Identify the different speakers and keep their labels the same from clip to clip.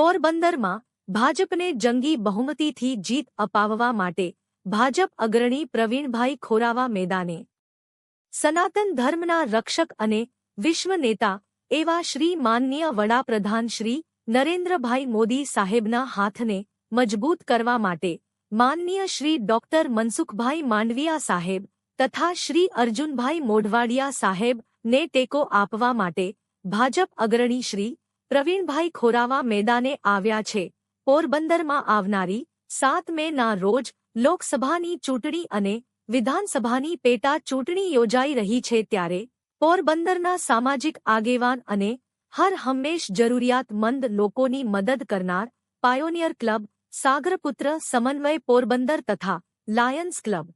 Speaker 1: પોરબંદરમાં ભાજપને જંગી બહુમતીથી જીત અપાવવા માટે ભાજપ અગ્રણી પ્રવીણભાઈ ખોરાવા મેદાને. સનાતન ધર્મના રક્ષક અને વિશ્વ નેતા એવા શ્રી માનનીય વડાપ્રધાન શ્રી નરેન્દ્રભાઈ મોદી સાહેબના હાથને મજબૂત કરવા માટે માનનીય શ્રી ડોક્ટર મનસુખભાઈ માંડવિયા સાહેબ તથા શ્રી અર્જુનભાઈ મોઢવાડિયા સાહેબ ને ટેકો આપવા માટે ભાજપ અગ્રણી શ્રી પ્રવીણભાઈ ખોરાવા મેદાને આવ્યા છે. પોરબંદરમાં આવનારી સાત મે ના રોજ લોકસભાની ચૂંટણી અને વિધાનસભાની પેટા ચૂંટણી યોજાઈ રહી છે ત્યારે પોરબંદરના સામાજિક આગેવાન અને હર હંમેશ જરૂરિયાતમંદ લોકોની મદદ કરનાર પાયોનિયર ક્લબ, સાગરપુત્ર સમન્વય પોરબંદર તથા લાયન્સ ક્લબ.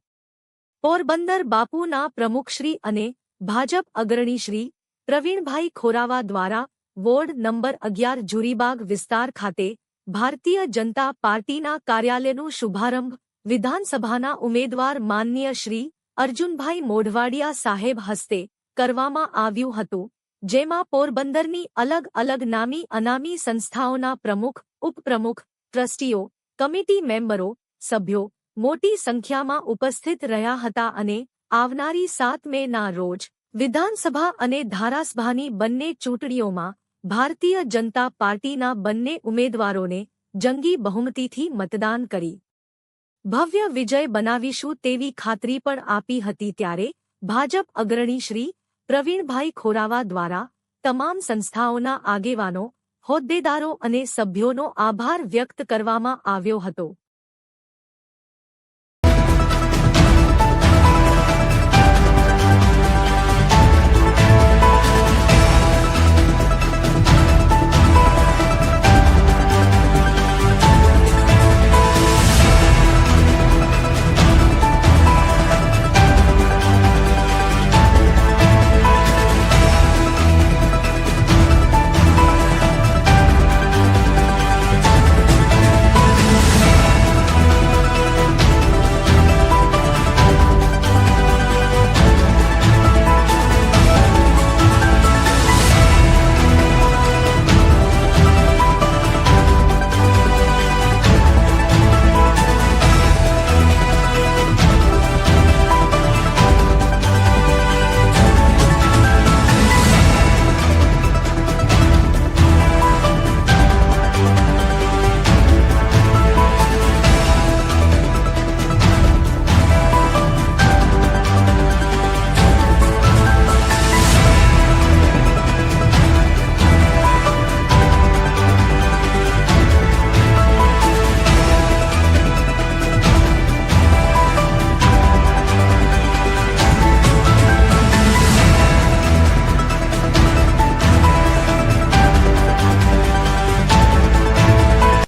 Speaker 1: પોરબંદર બાપુના પ્રમુખશ્રી અને ભાજપ અગ્રણીશ્રી પ્રવીણભાઈ ખોરાવા દ્વારા વોર્ડ નંબર અગિયાર જુરીબાગ વિસ્તાર ખાતે ભારતીય જનતા પાર્ટીના કાર્યાલયનું શુભારંભ, વિધાનસભાના ઉમેદવાર માનનીય શ્રી અર્જુનભાઈ મોઢવાડિયા સાહેબ હસ્તે કરવામાં આવ્યું હતું, જેમાં પોરબંદરની અલગ અલગ નામી અનામી સંસ્થાઓના પ્રમુખ, ઉપપ્રમુખ, ટ્રસ્ટીઓ, કમિટી મેમ્બરો, સભ્યો મોટી સંખ્યામાં ઉપસ્થિત રહ્યા હતા અને આવનારી સાત મેના રોજ વિધાનસભા અને ધારાસભાની બંને ચૂંટણીઓમાં ભારતીય જનતા પાર્ટીના બંને ઉમેદવારોને જંગી બહુમતીથી મતદાન કરી. ભવ્ય વિજય બનાવીશું તેવી ખાતરી પણ આપી હતી ત્યારે ભાજપ અગ્રણી શ્રી પ્રવીણભાઈ ખોરાવા દ્વારા તમામ સંસ્થાઓના આગેવાનો, હોદ્દેદારો અને સભ્યોનો આભાર વ્યક્ત કરવામાં આવ્યો હતો.